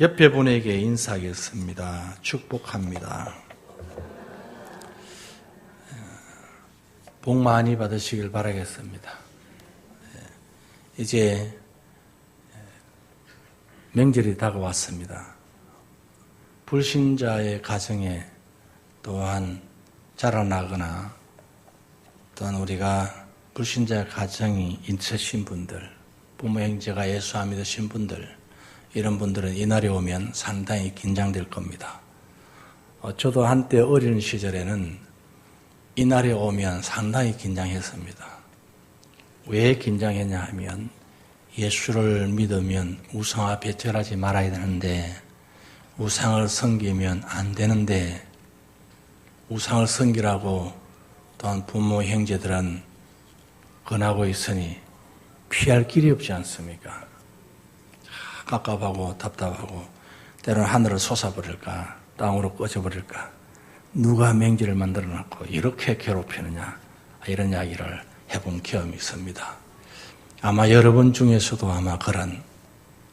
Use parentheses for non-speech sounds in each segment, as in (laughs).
옆에 분에게 인사하겠습니다. 축복합니다. 복 많이 받으시길 바라겠습니다. 이제 명절이 다가왔습니다. 불신자의 가정에 또한 자라나거나 또한 우리가 불신자 가정이 있으신 분들, 부모 형제가 예수 안 믿으신 분들, 이런 분들은 이 날이 오면 상당히 긴장될 겁니다. 어, 저도 한때 어린 시절에는 이 날이 오면 상당히 긴장했습니다. 왜 긴장했냐 하면 예수를 믿으면 우상 앞에 절하지 말아야 되는데 우상을 섬기면 안 되는데 우상을 섬기라고 또한 부모 형제들은 권하고 있으니 피할 길이 없지 않습니까? 깝깝하고 답답하고 때로는 하늘을 솟아버릴까 땅으로 꺼져버릴까 누가 맹지를 만들어 놨고 이렇게 괴롭히느냐 이런 이야기를 해본 경험이 있습니다. 아마 여러분 중에서도 아마 그런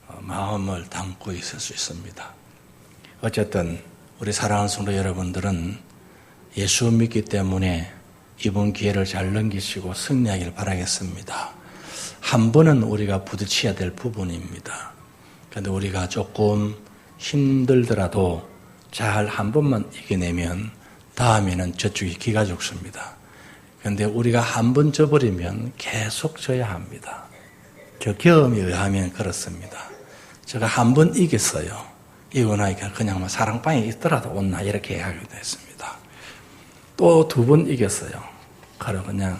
어, 마음을 담고 있을 수 있습니다. 어쨌든 우리 사랑하는 성도 여러분들은 예수 믿기 때문에 이번 기회를 잘 넘기시고 승리하기를 바라겠습니다. 한 번은 우리가 부딪혀야 될 부분입니다. 그런데 우리가 조금 힘들더라도 잘 한 번만 이겨내면 다음에는 저쪽이 기가 죽습니다. 그런데 우리가 한 번 져버리면 계속 져야 합니다. 그 경험에 의하면 그렇습니다. 제가 한 번 이겼어요. 이고 나니까 그냥 뭐 사랑방에 있더라도 온나 이렇게 하기도 했습니다. 또 두 번 이겼어요. 그러 그냥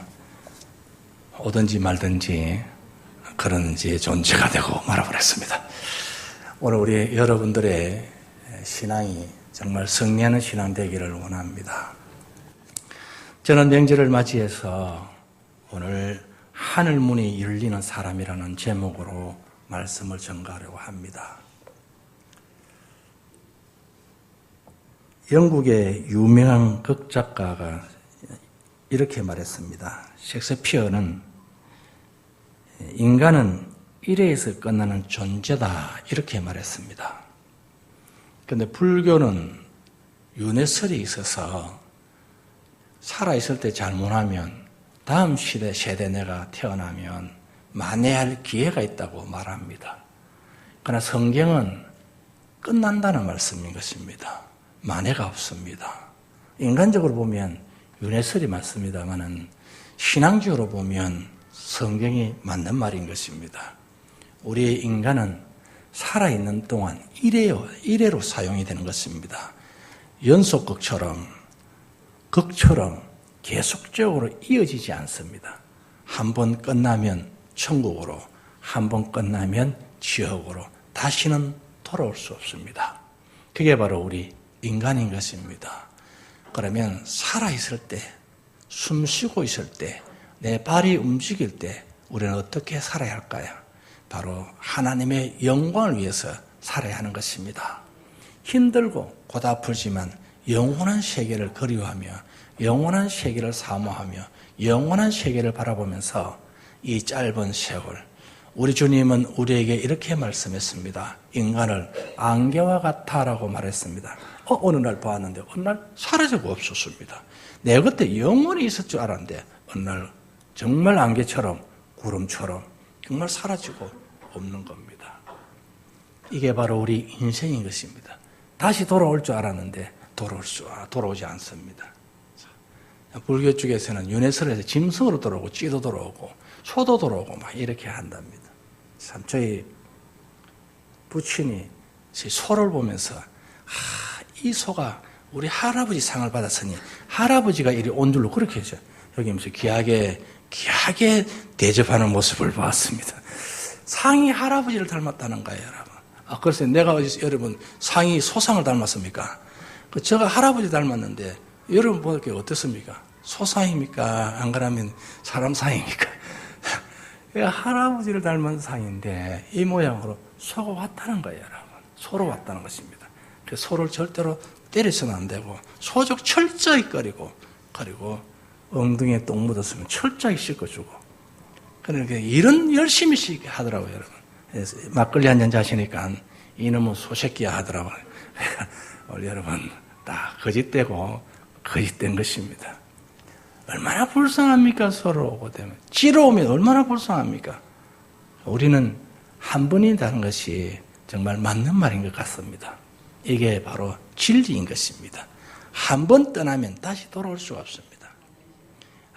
오든지 말든지 그런 지 존재가 되고 말아버렸습니다. 오늘 우리 여러분들의 신앙이 정말 승리하는 신앙 되기를 원합니다. 저는 명절을 맞이해서 오늘 하늘 문이 열리는 사람이라는 제목으로 말씀을 전가하려고 합니다. 영국의 유명한 극작가가 이렇게 말했습니다. 셰익스피어는 인간은 일에서 끝나는 존재다 이렇게 말했습니다. 그런데 불교는 윤회설이 있어서 살아있을 때 잘못하면 다음 시대 세대 내가 태어나면 만회할 기회가 있다고 말합니다. 그러나 성경은 끝난다는 말씀인 것입니다. 만회가 없습니다. 인간적으로 보면 윤회설이 맞습니다만은 신앙적으로 보면 성경이 맞는 말인 것입니다. 우리 인간은 살아있는 동안 일회요, 일회로 사용이 되는 것입니다. 연속극처럼, 극처럼 계속적으로 이어지지 않습니다. 한 번 끝나면 천국으로, 한 번 끝나면 지옥으로 다시는 돌아올 수 없습니다. 그게 바로 우리 인간인 것입니다. 그러면 살아있을 때, 숨 쉬고 있을 때, 내 발이 움직일 때 우리는 어떻게 살아야 할까요? 바로 하나님의 영광을 위해서 살아야 하는 것입니다. 힘들고 고달프지만 영원한 세계를 그리워하며 영원한 세계를 사모하며 영원한 세계를 바라보면서 이 짧은 세월 우리 주님은 우리에게 이렇게 말씀했습니다. 인간을 안개와 같아라고 말했습니다. 어, 어느 날 보았는데 어느 날 사라지고 없었습니다. 내 그때 영원히 있을 줄 알았는데 어느 날 정말 안개처럼 구름처럼 정말 사라지고 없는 겁니다. 이게 바로 우리 인생인 것입니다. 다시 돌아올 줄 알았는데 돌아올 수, 돌아오지 않습니다. 불교 쪽에서는 윤회설에서 짐승으로 돌아오고 쥐도 돌아오고 소도 돌아오고 막 이렇게 한답니다. 참 저희 부친이 소를 보면서 아, 이 소가 우리 할아버지 상을 받았으니 할아버지가 이리 온 줄로 그렇게 했죠. 여기 하면서 귀하게 귀하게 대접하는 모습을 보았습니다. 상이 할아버지를 닮았다는 거예요, 여러분. 아, 글쎄, 내가 여러분 상이 소상을 닮았습니까? 그 제가 할아버지 닮았는데 여러분 보니까 어떻습니까? 소상입니까? 안 그러면 사람 상입니까? (laughs) 할아버지를 닮은 상인데 이 모양으로 소가 왔다는 거예요, 여러분. 소로 왔다는 것입니다. 그 소를 절대로 때려서는 안 되고 소적 철저히 끓이고 그리고 엉덩이에 똥 묻었으면 철저히 씻어주고 그러니까 이런 열심히 하더라고요, 여러분. 막걸리 한 잔 자시니까 이놈은 소새끼야 하더라고요. 오늘 여러분, 다 거짓되고 거짓된 것입니다. 얼마나 불쌍합니까? 서로 오고 되면. 지러우면 얼마나 불쌍합니까? 우리는 한 번이라는 것이 정말 맞는 말인 것 같습니다. 이게 바로 진리인 것입니다. 한 번 떠나면 다시 돌아올 수가 없습니다.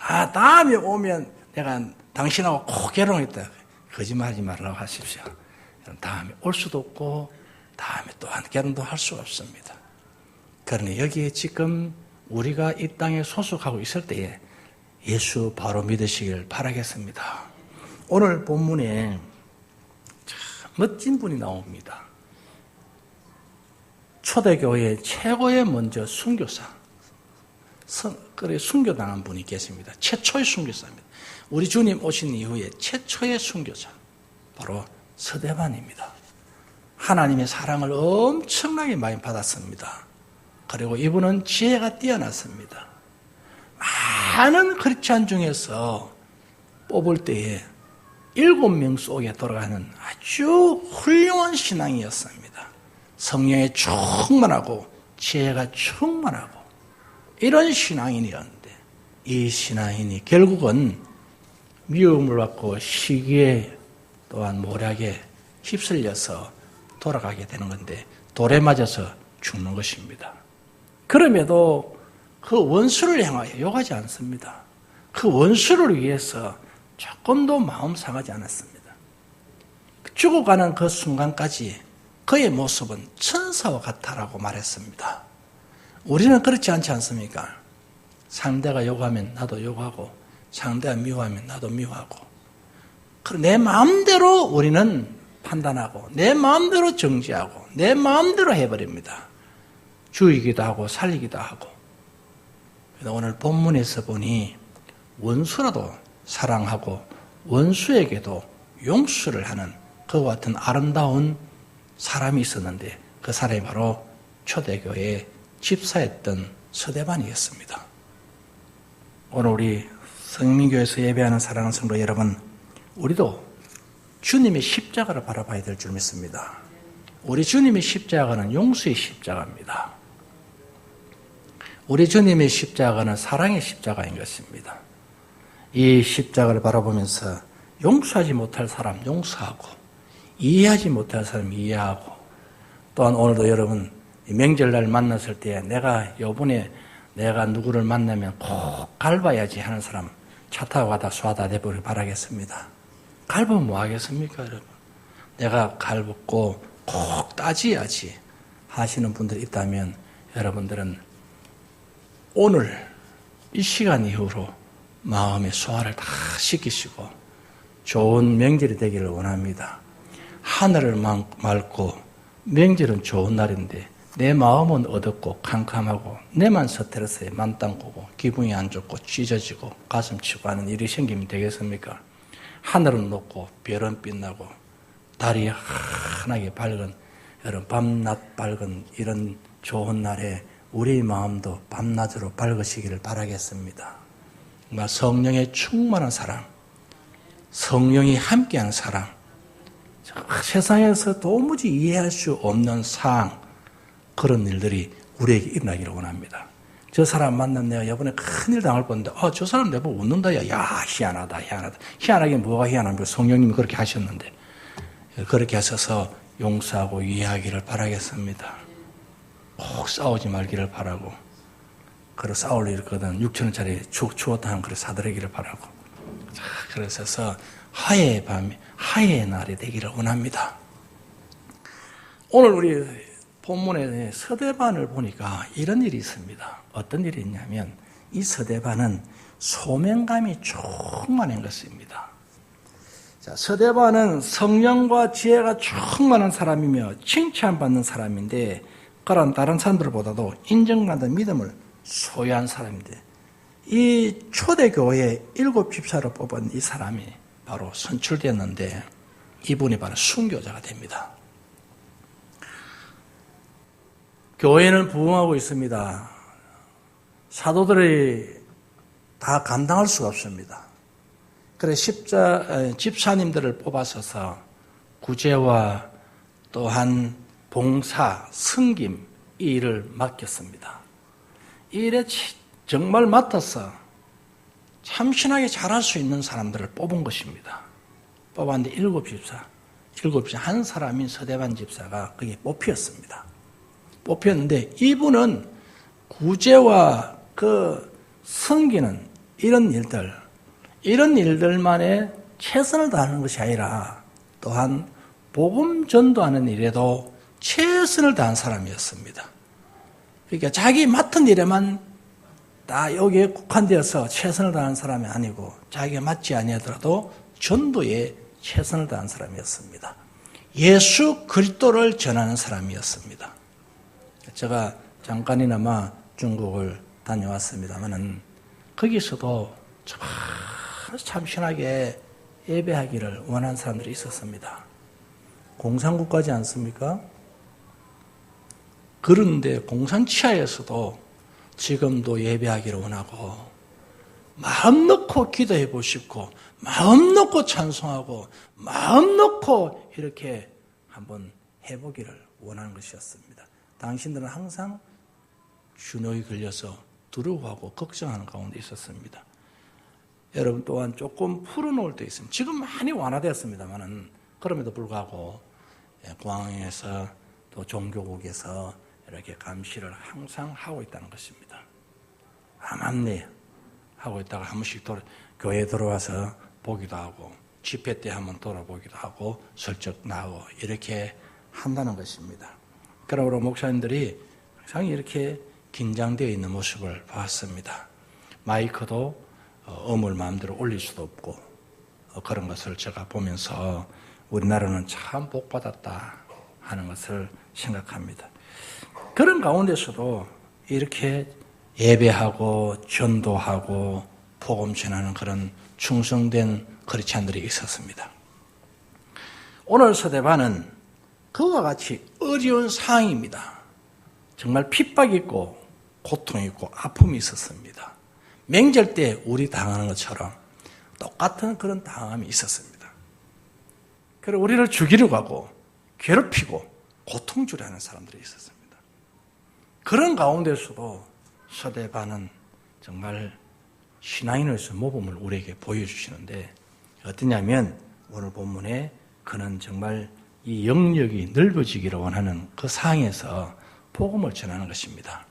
아, 다음에 오면 내가 당신하고 꼭 결혼했다. 거짓말하지 말라고 하십시오. 다음에 올 수도 없고, 다음에 또한 결혼도 할 수 없습니다. 그러니 여기에 지금 우리가 이 땅에 소속하고 있을 때에 예수 바로 믿으시길 바라겠습니다. 오늘 본문에 참 멋진 분이 나옵니다. 초대교회 최고의 먼저 순교사, 그래 순교당한 분이 계십니다. 최초의 순교사입니다. 우리 주님 오신 이후에 최초의 순교자, 바로 서대반입니다. 하나님의 사랑을 엄청나게 많이 받았습니다. 그리고 이분은 지혜가 뛰어났습니다. 많은 크리스찬 중에서 뽑을 때에 일곱 명 속에 돌아가는 아주 훌륭한 신앙이었습니다. 성령에 충만하고 지혜가 충만하고 이런 신앙인이었는데 이 신앙인이 결국은 미움을 받고 시기에 또한 모략에 휩쓸려서 돌아가게 되는 건데 돌에 맞아서 죽는 것입니다. 그럼에도 그 원수를 향하여 욕하지 않습니다. 그 원수를 위해서 조금도 마음 상하지 않았습니다. 죽어가는 그 순간까지 그의 모습은 천사와 같다라고 말했습니다. 우리는 그렇지 않지 않습니까? 상대가 욕하면 나도 욕하고 상대가 미워하면 나도 미워하고 내 마음대로 우리는 판단하고 내 마음대로 정지하고 내 마음대로 해버립니다. 죽이기도 하고 살리기도 하고 오늘 본문에서 보니 원수라도 사랑하고 원수에게도 용서를 하는 그와 같은 아름다운 사람이 있었는데 그 사람이 바로 초대교회 집사였던 서대반이었습니다. 오늘 우리 성민교회에서 예배하는 사랑하는 성도 여러분, 우리도 주님의 십자가를 바라봐야 될 줄 믿습니다. 우리 주님의 십자가는 용서의 십자가입니다. 우리 주님의 십자가는 사랑의 십자가인 것입니다. 이 십자가를 바라보면서 용서하지 못할 사람 용서하고 이해하지 못할 사람 이해하고 또한 오늘도 여러분 명절날 만났을 때 내가 요번에 내가 누구를 만나면 꼭 갈봐야지 하는 사람 차 타고 가다 쏴다 내버리 바라겠습니다. 갈보면 뭐 하겠습니까, 여러분? 내가 갈붙고 꼭 따지야지 하시는 분들 있다면 여러분들은 오늘 이 시간 이후로 마음의 소화를 다 시키시고 좋은 명절이 되기를 원합니다. 하늘을 맑고 명절은 좋은 날인데 내 마음은 어둡고 캄캄하고 내만 스트레스에 만땅고고 기분이 안 좋고 찢어지고 가슴 치고 하는 일이 생기면 되겠습니까? 하늘은 높고 별은 빛나고 달이 환하게 밝은 여러분 밤낮 밝은 이런 좋은 날에 우리 마음도 밤낮으로 밝으시기를 바라겠습니다. 성령의 충만한 사랑, 성령이 함께하는 사랑, 세상에서 도무지 이해할 수 없는 상황, 그런 일들이 우리에게 일어나기를 원합니다. 저 사람 만나면 내가 이번에 큰일 당할 건데, 아, 저 사람 내보고 웃는다. 야, 야, 희한하다, 희한하다. 희한하긴 뭐가 희한합니까? 성령님이 그렇게 하셨는데. 그렇게 하셔서 용서하고 이해하기를 바라겠습니다. 꼭 싸우지 말기를 바라고 그리고 싸울 일 있거든 6천원짜리 죽 주었다 하면 그래 사드리기를 바라고 그래서 화해의 밤이 화해의 날이 되기를 원합니다. 오늘 우리 본문에 서대반을 보니까 이런 일이 있습니다. 어떤 일이 있냐면 이 서대반은 소명감이 충만한 것입니다. 자, 서대반은 성령과 지혜가 충만한 사람이며 칭찬받는 사람인데 그런 다른 사람들보다도 인정받는 믿음을 소유한 사람인데 이 초대교회 일곱 집사로 뽑은 이 사람이 바로 선출되었는데 이분이 바로 순교자가 됩니다. 교회는 부흥하고 있습니다. 사도들이 다 감당할 수가 없습니다. 그래 십자 집사님들을 뽑아서서 구제와 또한 봉사, 승김 이 일을 맡겼습니다. 이 일에 정말 맡아서 참신하게 잘할 수 있는 사람들을 뽑은 것입니다. 뽑았는데 일곱 집사, 일곱 집사 한 사람인 서대반 집사가 거기에 뽑혔습니다. 뽑혔는데 이분은 구제와 그 성기는 이런 일들, 이런 일들만에 최선을 다하는 것이 아니라 또한 복음 전도하는 일에도 최선을 다한 사람이었습니다. 그러니까 자기 맡은 일에만 다 여기에 국한되어서 최선을 다하는 사람이 아니고 자기가 맞지 아니하더라도 전도에 최선을 다한 사람이었습니다. 예수 그리스도를 전하는 사람이었습니다. 제가 잠깐이나마 중국을 다녀왔습니다만은 거기서도 참신하게 예배하기를 원하는 사람들이 있었습니다. 공산국가지 않습니까? 그런데 공산치하에서도 지금도 예배하기를 원하고 마음 놓고 기도해 보시고 마음 놓고 찬송하고 마음 놓고 이렇게 한번 해보기를 원하는 것이었습니다. 당신들은 항상 준호에 걸려서 두려워하고 걱정하는 가운데 있었습니다. 여러분 또한 조금 풀어놓을 때 있습니다. 지금 많이 완화되었습니다만은 그럼에도 불구하고 예, 공항에서 또 종교국에서 이렇게 감시를 항상 하고 있다는 것입니다. 아, 맞네. 하고 있다가 한 번씩 돌아, 교회 들어와서 보기도 하고, 집회 때 한번 돌아보기도 하고, 슬쩍 나오고, 이렇게 한다는 것입니다. 그러므로 목사님들이 항상 이렇게 긴장되어 있는 모습을 봤습니다. 마이크도 어, 음을 마음대로 올릴 수도 없고, 어, 그런 것을 제가 보면서 우리나라는 참 복받았다 하는 것을 생각합니다. 그런 가운데서도 이렇게 예배하고 전도하고 복음 전하는 그런 충성된 크리스찬들이 있었습니다. 오늘 서대반은 그와 같이 어려운 상황입니다. 정말 핍박 있고 고통 있고 아픔이 있었습니다. 맹절 때 우리 당하는 것처럼 똑같은 그런 당함이 있었습니다. 그리고 우리를 죽이려고 하고 괴롭히고 고통 주려는 사람들이 있었습니다. 그런 가운데서도 서대반은 정말 신앙인으로서 모범을 우리에게 보여주시는데 어떠냐면 오늘 본문에 그는 정말 이 영역이 넓어지기를 원하는 그 상에서 복음을 전하는 것입니다.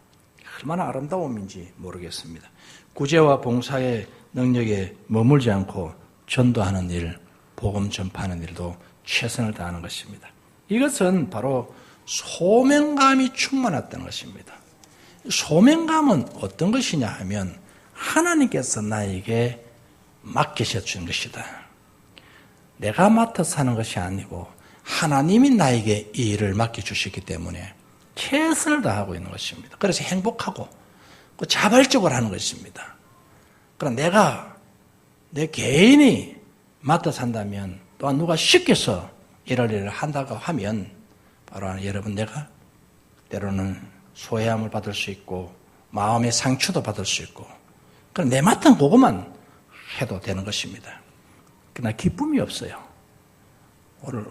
얼마나 아름다움인지 모르겠습니다. 구제와 봉사의 능력에 머물지 않고 전도하는 일, 복음 전파하는 일도 최선을 다하는 것입니다. 이것은 바로 소명감이 충만했다는 것입니다. 소명감은 어떤 것이냐 하면 하나님께서 나에게 맡기셔 준 것이다. 내가 맡아서 하는 것이 아니고 하나님이 나에게 이 일을 맡겨주셨기 때문에 최선을 다하고 있는 것입니다. 그래서 행복하고 그 자발적으로 하는 것입니다. 그럼 내가 내 개인이 맡아서 한다면 또한 누가 시켜서 이럴 일을 한다고 하면 바로 여러분 내가 때로는 소외함을 받을 수 있고 마음의 상처도 받을 수 있고 그럼 내 맡은 그것만 해도 되는 것입니다. 그러나 기쁨이 없어요. 오늘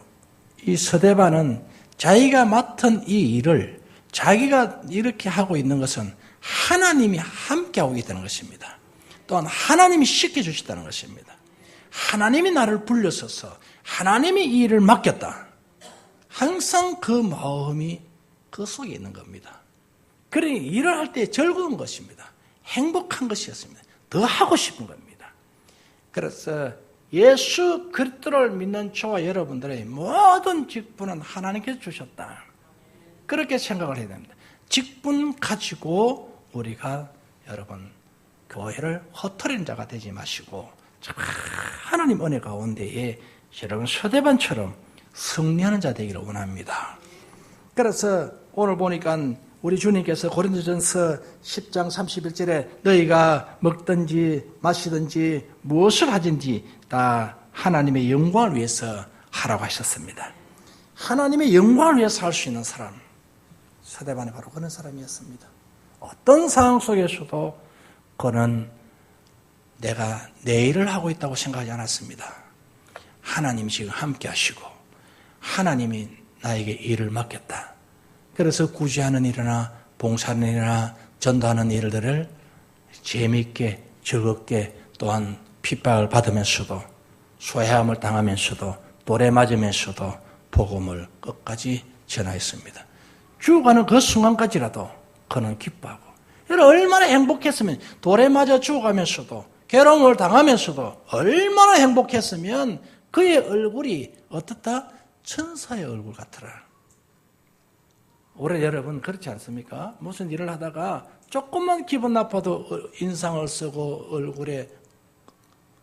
이 서대반은 자기가 맡은 이 일을 자기가 이렇게 하고 있는 것은 하나님이 함께하고 있다는 것입니다. 또한 하나님이 시켜주셨다는 것입니다. 하나님이 나를 불러서서 하나님이 이 일을 맡겼다. 항상 그 마음이 그 속에 있는 겁니다. 그러니 일을 할 때 즐거운 것입니다. 행복한 것이었습니다. 더 하고 싶은 겁니다. 그래서 예수 그리스도를 믿는 저와 여러분들의 모든 직분은 하나님께서 주셨다. 그렇게 생각을 해야 됩니다. 직분 가지고 우리가 여러분 교회를 헛털리는 자가 되지 마시고 하나님 은혜 가운데에 여러분 서대반처럼 승리하는 자 되기를 원합니다. 그래서 오늘 보니까 우리 주님께서 고린도전서 10장 31절에 너희가 먹든지 마시든지 무엇을 하든지 다 하나님의 영광을 위해서 하라고 하셨습니다. 하나님의 영광을 위해서 할 수 있는 사람 사대반이 바로 그런 사람이었습니다. 어떤 상황 속에서도 그는 내가 내 일을 하고 있다고 생각하지 않았습니다. 하나님이 지금 함께 하시고 하나님이 나에게 일을 맡겼다. 그래서 구제하는 일이나 봉사하는 일이나 전도하는 일들을 재미있게 즐겁게 또한 핍박을 받으면서도 소외함을 당하면서도 노래 맞으면서도 복음을 끝까지 전하였습니다. 죽어가는 그 순간까지라도 그는 기뻐하고 얼마나 행복했으면 돌에 맞아 죽어가면서도 괴로움을 당하면서도 얼마나 행복했으면 그의 얼굴이 어떻다? 천사의 얼굴 같더라. 올해 여러분 그렇지 않습니까? 무슨 일을 하다가 조금만 기분 나빠도 인상을 쓰고 얼굴에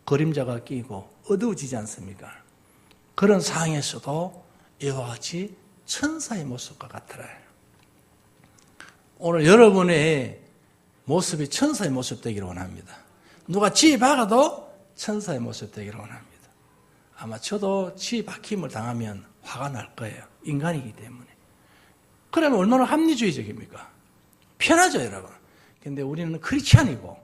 그림자가 끼고 어두워지지 않습니까? 그런 상황에서도 이와 같이 천사의 모습과 같더라. 오늘 여러분의 모습이 천사의 모습 되기를 원합니다. 누가 지 박아도 천사의 모습 되기를 원합니다. 아마 저도 지 박힘을 당하면 화가 날 거예요. 인간이기 때문에. 그러면 얼마나 합리주의적입니까? 편하죠, 여러분. 근데 우리는 크리스찬이고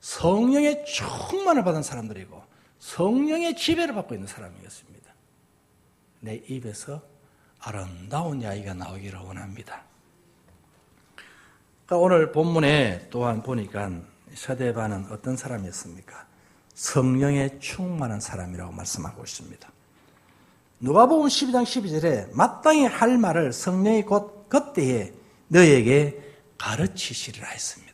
성령의 충만을 받은 사람들이고 성령의 지배를 받고 있는 사람이었습니다. 내 입에서 아름다운 이야기가 나오기를 원합니다. 그러니까 오늘 본문에 또한 보니까 서대반은 어떤 사람이었습니까? 성령에 충만한 사람이라고 말씀하고 있습니다. 누가복음 12장 12절에 마땅히 할 말을 성령이 곧 그때에 너에게 가르치시리라 했습니다.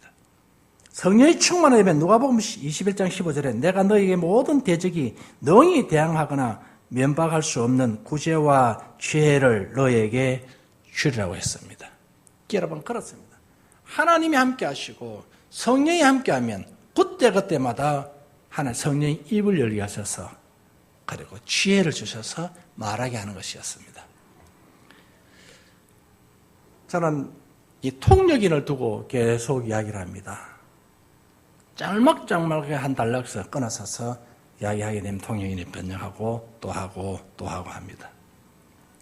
성령이 충만하면 누가복음 21장 15절에 내가 너에게 모든 대적이 능히 대항하거나 면박할 수 없는 구제와 지혜를 너에게 주리라고 했습니다. 여러분 그렇습니다. 하나님이 함께 하시고 성령이 함께 하면 그때그때마다 하나 성령이 입을 열게 하셔서 그리고 지혜를 주셔서 말하게 하는 것이었습니다. 저는 이 통역인을 두고 계속 이야기를 합니다. 짤막짤막하게 한 단락서 끊어서서 이야기하게 되면 통역인이 번역하고 또 하고 또 하고 합니다.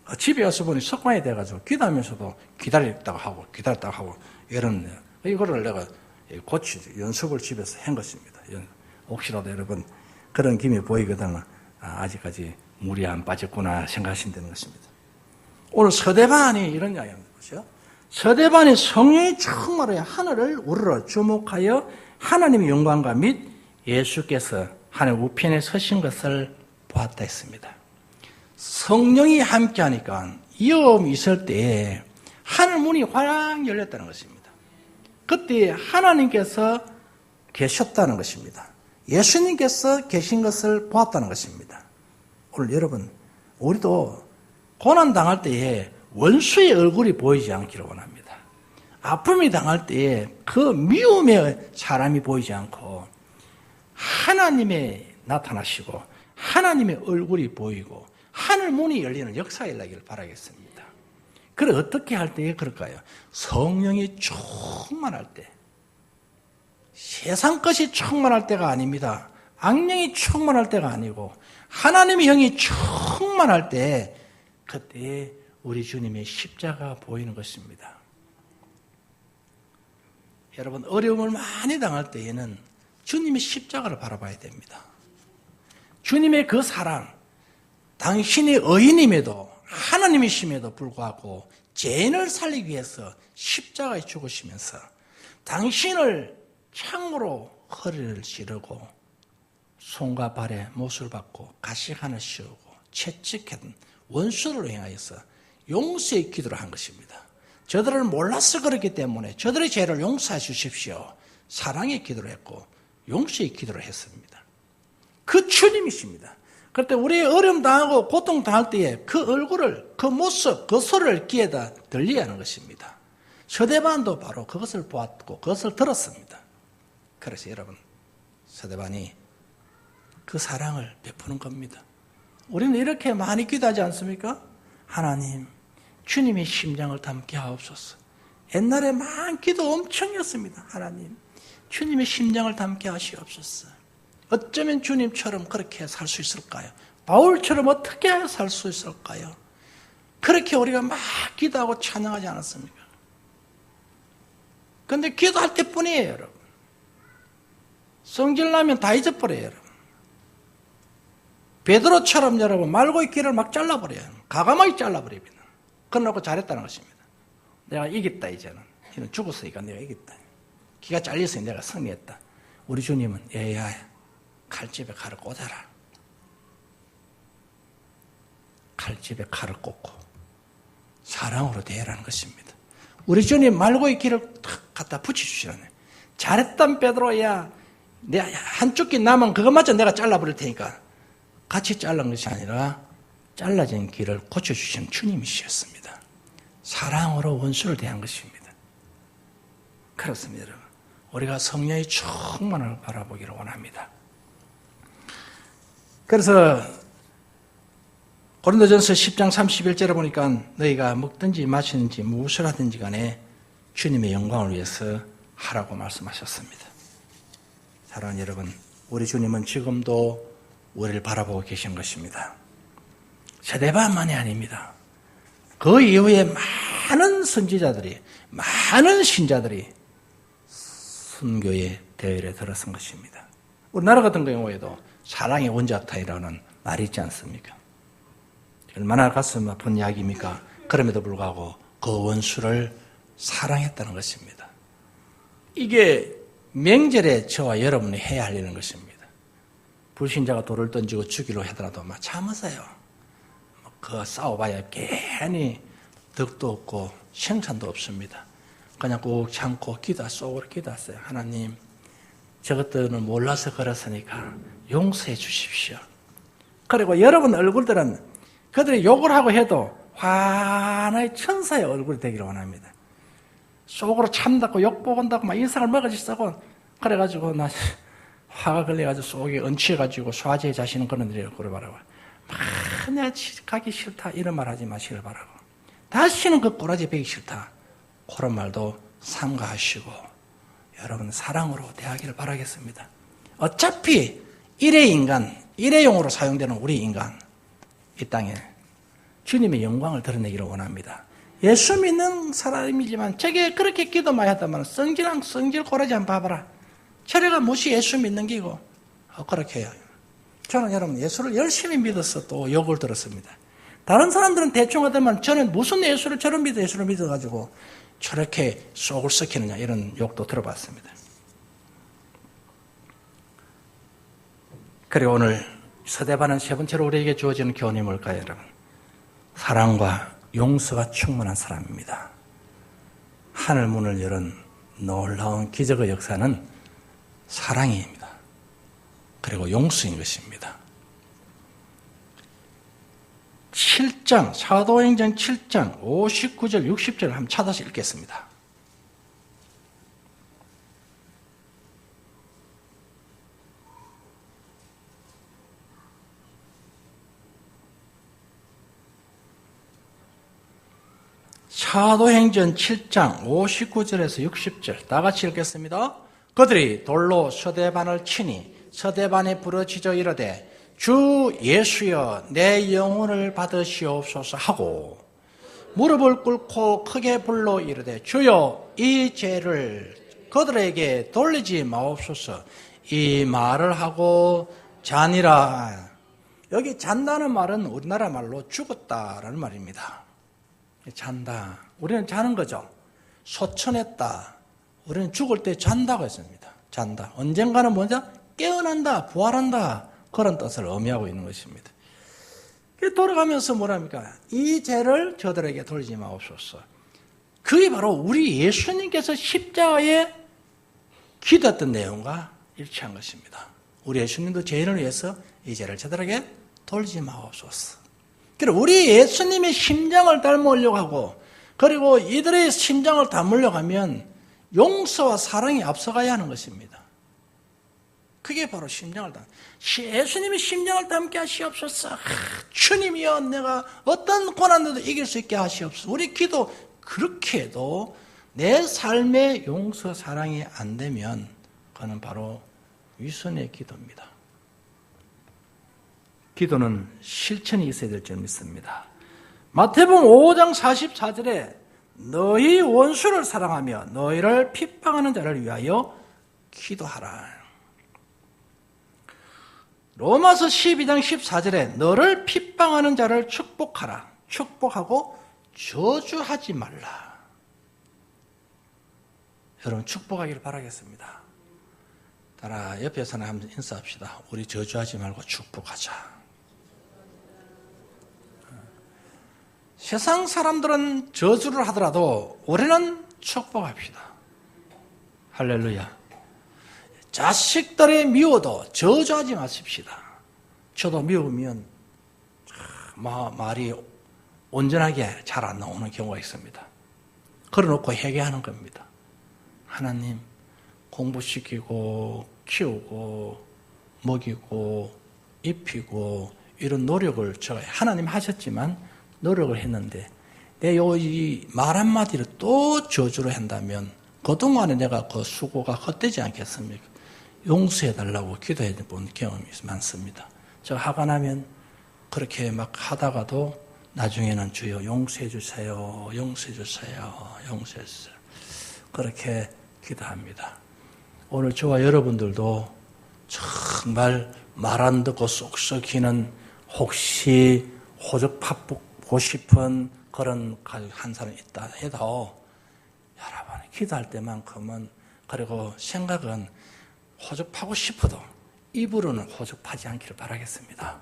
어, 집에 와서 보니 습관이 돼가지고 기도하면서도 기다렸다고 하고 기다렸다고 하고 이런 이거를 내가 고치 연습을 집에서 한 것입니다. 혹시라도 여러분 그런 김이 보이거든 아, 아직까지 물이 안 빠졌구나 생각하신다는 것입니다. 오늘 서대반이 이런 이야기합니다. 보세요. 서대반이 성령이 정말로 하늘을 우러러 주목하여 하나님의 영광과 및 예수께서 하늘 우편에 서신 것을 보았다 했습니다. 성령이 함께 하니까 위험이 있을 때에 하늘 문이 활랑 열렸다는 것입니다. 그때 하나님께서 계셨다는 것입니다. 예수님께서 계신 것을 보았다는 것입니다. 오늘 여러분, 우리도 고난 당할 때에 원수의 얼굴이 보이지 않기를 원합니다. 아픔이 당할 때에 그 미움의 사람이 보이지 않고 하나님의 나타나시고 하나님의 얼굴이 보이고 하늘 문이 열리는 역사가 일나기를 바라겠습니다. 그래 어떻게 할 때에 그럴까요? 성령이 충만할 때 세상 것이 충만할 때가 아닙니다. 악령이 충만할 때가 아니고 하나님의 영이 충만할 때 그때 우리 주님의 십자가 보이는 것입니다. 여러분 어려움을 많이 당할 때에는 주님의 십자가를 바라봐야 됩니다. 주님의 그 사랑, 당신이 의인임에도 하나님이심에도 불구하고 죄인을 살리기 위해서 십자가에 죽으시면서 당신을 창으로 허리를 찌르고 손과 발에 못을 받고 가시 하나 씌우고 채찍했던 원수를 행하여서 용서의 기도를 한 것입니다. 저들을 몰라서 그렇기 때문에 저들의 죄를 용서해 주십시오. 사랑의 기도를 했고 용서의 기도를 했습니다. 그 주님이십니다. 그때 우리 어려움 당하고 고통 당할 때에 그 얼굴을, 그 모습, 그 소리를 귀에다 들리게 하는 것입니다. 서대반도 바로 그것을 보았고 그것을 들었습니다. 그래서 여러분, 서대반이 그 사랑을 베푸는 겁니다. 우리는 이렇게 많이 기도하지 않습니까? 하나님, 주님의 심장을 담게 하옵소서. 옛날에 많기도 엄청 했습니다. 하나님. 주님의 심장을 담게 하시옵소서. 어쩌면 주님처럼 그렇게 살 수 있을까요? 바울처럼 어떻게 살 수 있을까요? 그렇게 우리가 막 기도하고 찬양하지 않았습니까? 근데 기도할 때 뿐이에요, 여러분. 성질나면 다 잊어버려요, 여러분. 베드로처럼 여러분, 말고의 길을 막 잘라버려요. 가감하게 잘라버립니다. 끝나고 잘했다는 것입니다. 내가 이겼다 이제는. 이는 죽었으니까 내가 이겼다. 기가 잘렸으니 내가 승리했다. 우리 주님은 얘야 칼집에 칼을 꽂아라. 칼집에 칼을 꽂고 사랑으로 대하라는 것입니다. 우리 주님 말고의 길을 탁 갖다 붙여주시라네. 잘했단 베드로야. 내 한쪽 귀 남은 그것마저 내가 잘라버릴 테니까 같이 잘란 것이 아니라 잘라진 길을 고쳐주신 주님이셨습니다. 사랑으로 원수를 대한 것입니다. 그렇습니다, 여러분. 우리가 성령의 충만을 바라보기를 원합니다. 그래서 고린도전서 10장 31절에 보니까 너희가 먹든지 마시든지 무엇을 하든지 간에 주님의 영광을 위해서 하라고 말씀하셨습니다. 사랑하는 여러분, 우리 주님은 지금도 우리를 바라보고 계신 것입니다. 세대반만이 아닙니다. 그 이후에 많은 선지자들이, 많은 신자들이 순교의 대열에 들어선 것입니다. 우리나라 같은 경우에도 사랑의 원자타이라는 말이 있지 않습니까? 얼마나 가슴 아픈 이야기입니까? 그럼에도 불구하고 그 원수를 사랑했다는 것입니다. 이게 명절에 저와 여러분이 해야 할 일인 것입니다. 불신자가 돌을 던지고 죽이려 하더라도 막 참으세요. 그 싸워봐야 괜히 덕도 없고 생산도 없습니다. 그냥 꼭 참고 기도 속으로 기도하세요. 하나님, 저것들은 몰라서 그렇으니까 용서해 주십시오. 그리고 여러분 얼굴들은 그들이 욕을 하고 해도 환하의 천사의 얼굴이 되기를 원합니다. 속으로 참다고 욕 보건다고 막 인상을 먹어지고 그래가지고 나 화가 걸려가지고 속에 얹혀가지고 소화제 자시는 그런 일이 그래 바라고 막 내가 가기 싫다 이런 말 하지 마시길 바라고 다시는 그 꼬라지 배기 싫다 그런 말도 삼가하시고 여러분 사랑으로 대하기를 바라겠습니다. 어차피 일의 인간, 일회용으로 사용되는 우리 인간 이 땅에 주님의 영광을 드러내기를 원합니다. 예수 믿는 사람이지만 저게 그렇게 기도 많이 했다면 성질한 성질 꼬라지 한번 봐봐라. 저래가 무엇이 예수 믿는 기고 어, 그렇게 해요. 저는 여러분 예수를 열심히 믿어서 또 욕을 들었습니다. 다른 사람들은 대충 하더만 저는 무슨 예수를 저런 믿어 예수를 믿어가지고 저렇게 속을 썩히느냐 이런 욕도 들어봤습니다. 그리고 오늘 서대반은 세 번째로 우리에게 주어지는 교훈이 뭘까요, 여러분? 사랑과 용서가 충만한 사람입니다. 하늘 문을 열은 놀라운 기적의 역사는 사랑입니다. 그리고 용서인 것입니다. 7장, 사도행전 7장 59절, 60절 한번 찾아서 읽겠습니다. 사도행전 7장 59절에서 60절 다 같이 읽겠습니다. 그들이 돌로 서대반을 치니 서대반이 부러지져 이르되 주 예수여 내 영혼을 받으시옵소서 하고 무릎을 꿇고 크게 불러 이르되 주여 이 죄를 그들에게 돌리지 마옵소서 이 말을 하고 잔이라 여기 잔다는 말은 우리나라 말로 죽었다라는 말입니다. 잔다. 우리는 자는 거죠. 소천했다. 우리는 죽을 때 잔다고 했습니다. 잔다. 언젠가는 뭐냐? 깨어난다. 부활한다. 그런 뜻을 의미하고 있는 것입니다. 돌아가면서 뭐랍니까? 이 죄를 저들에게 돌리지 마옵소서. 그게 바로 우리 예수님께서 십자가에 기도했던 내용과 일치한 것입니다. 우리 예수님도 죄인을 위해서 이 죄를 저들에게 돌리지 마옵소서. 그리고 우리 예수님의 심장을 닮으려고 하고 그리고 이들의 심장을 닮으려고 하면 용서와 사랑이 앞서가야 하는 것입니다. 그게 바로 심장을 닮. 예수님의 심장을 닮게 하시옵소서. 아, 주님이여 내가 어떤 고난도 이길 수 있게 하시옵소서. 우리 기도 그렇게 해도 내 삶의 용서 사랑이 안 되면 그는 바로 위선의 기도입니다. 기도는 실천이 있어야 될 줄 믿습니다. 마태복음 5장 44절에 너희 원수를 사랑하며 너희를 핍박하는 자를 위하여 기도하라. 로마서 12장 14절에 너를 핍박하는 자를 축복하라. 축복하고 저주하지 말라. 여러분 축복하기를 바라겠습니다. 따라 옆에서는 한번 인사합시다. 우리 저주하지 말고 축복하자. 세상 사람들은 저주를 하더라도 우리는 축복합시다. 할렐루야. 자식들이 미워도 저주하지 마십시다. 저도 미우면 마, 말이 온전하게 잘 안 나오는 경우가 있습니다. 그래놓고 회개하는 겁니다. 하나님 공부시키고 키우고 먹이고 입히고 이런 노력을 제가 하나님 하셨지만 노력을 했는데 내 이 말 한마디를 또 저주로 한다면 그동안에 내가 그 수고가 헛되지 않겠습니까? 용서해 달라고 기도해 본 경험이 많습니다. 저 화가 나면 그렇게 막 하다가도 나중에는 주여 용서해 주세요. 용서해 주세요. 용서해 주세요. 그렇게 기도합니다. 오늘 저와 여러분들도 정말 말 안 듣고 쏙 썩히는 혹시 호적파보고 싶은 그런 한 사람이 있다 해도 여러분 기도할 때만큼은 그리고 생각은 호적파고 싶어도 입으로는 호적파지 않기를 바라겠습니다.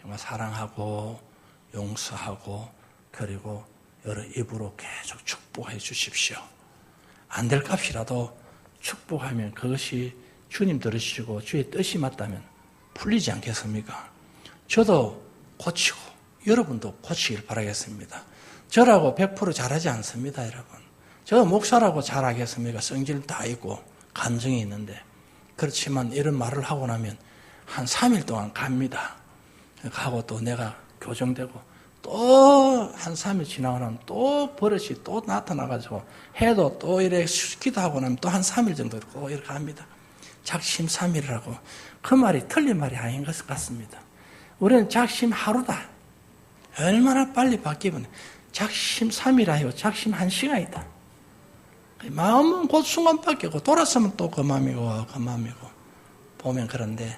정말 사랑하고 용서하고 그리고 여러 입으로 계속 축복해 주십시오. 안 될 값이라도 축복하면 그것이 주님 들으시고 주의 뜻이 맞다면 풀리지 않겠습니까? 저도 고치고 여러분도 고치길 바라겠습니다. 저라고 100% 잘하지 않습니다, 여러분. 저 목사라고 잘하겠습니까? 성질 다 있고 감정이 있는데 그렇지만 이런 말을 하고 나면 한 3일 동안 갑니다. 가고 또 내가 교정되고 또 한 3일 지나고 나면 또 버릇이 또 나타나가지고 해도 또 이래 기도하고 나면 또 한 3일 정도 또 이렇게 합니다. 작심 3일이라고 그 말이 틀린 말이 아닌 것 같습니다. 우리는 작심 하루다. 얼마나 빨리 바뀌면 작심 3일 아니고 작심 1시간이다. 마음은 곧 순간 바뀌고 돌아서면 또 그 마음이고 그 마음이고 보면 그런데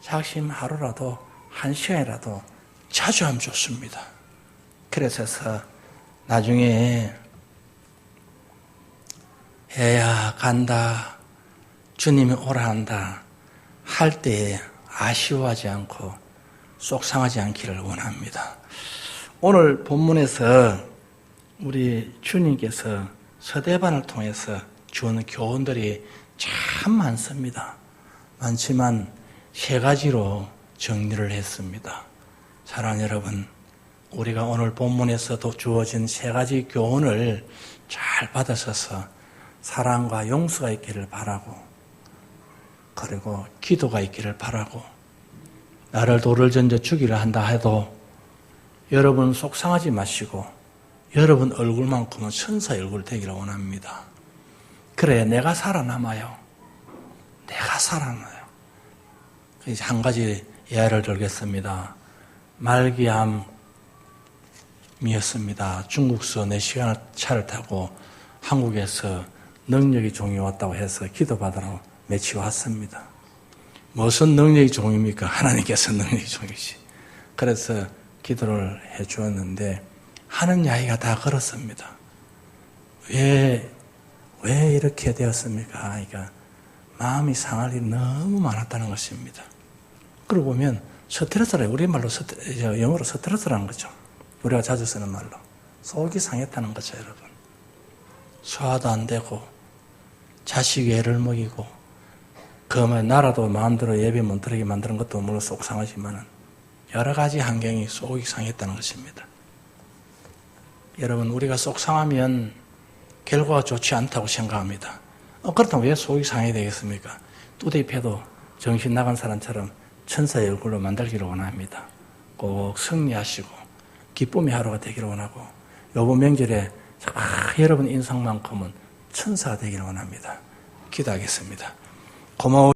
작심 하루라도 한 시간이라도 자주 하면 좋습니다. 그래서 나중에 애야 간다 주님이 오라 한다 할 때에 아쉬워하지 않고 속상하지 않기를 원합니다. 오늘 본문에서 우리 주님께서 서대반을 통해서 주는 교훈들이 참 많습니다. 많지만 세 가지로 정리를 했습니다. 사랑하는 여러분, 우리가 오늘 본문에서도 주어진 세 가지 교훈을 잘 받으셔서 사랑과 용서가 있기를 바라고, 그리고 기도가 있기를 바라고, 나를 돌을 던져 죽이려 한다 해도 여러분 속상하지 마시고, 여러분 얼굴만큼은 천사의 얼굴 되기를 원합니다. 그래, 내가 살아남아요. 내가 살아남아요. 이제 한 가지 예를 들겠습니다. 말기암이었습니다. 중국서 4시간 차를 타고 한국에서 능력이 종이 왔다고 해서 기도받으러 매치 왔습니다. 무슨 능력이 종입니까? 하나님께서 (laughs) 능력이 종이시. 그래서 기도를 해 주었는데 하는 이야기가 다 그렇습니다. 왜, 왜 이렇게 되었습니까? 그러니까 마음이 상할 일이 너무 많았다는 것입니다. 그러고 보면 스트레스라 우리말로 스트, 영어로 스트레스라는 거죠. 우리가 자주 쓰는 말로. 속이 상했다는 거죠, 여러분. 소화도 안 되고, 자식 애를 먹이고, 그말 나라도 마음대로 예배 못 들게 만드는 것도 물론 속상하지만은, 여러 가지 환경이 속이 상했다는 것입니다. 여러분, 우리가 속상하면 결과가 좋지 않다고 생각합니다. 어, 그렇다면 왜 속이 상해야 되겠습니까? 뚜대 패도 정신 나간 사람처럼 천사의 얼굴로 만들기를 원합니다. 꼭 승리하시고 기쁨의 하루가 되기를 원하고 요번 명절에 아, 여러분 인상만큼은 천사가 되기를 원합니다. 기도하겠습니다. 고마워.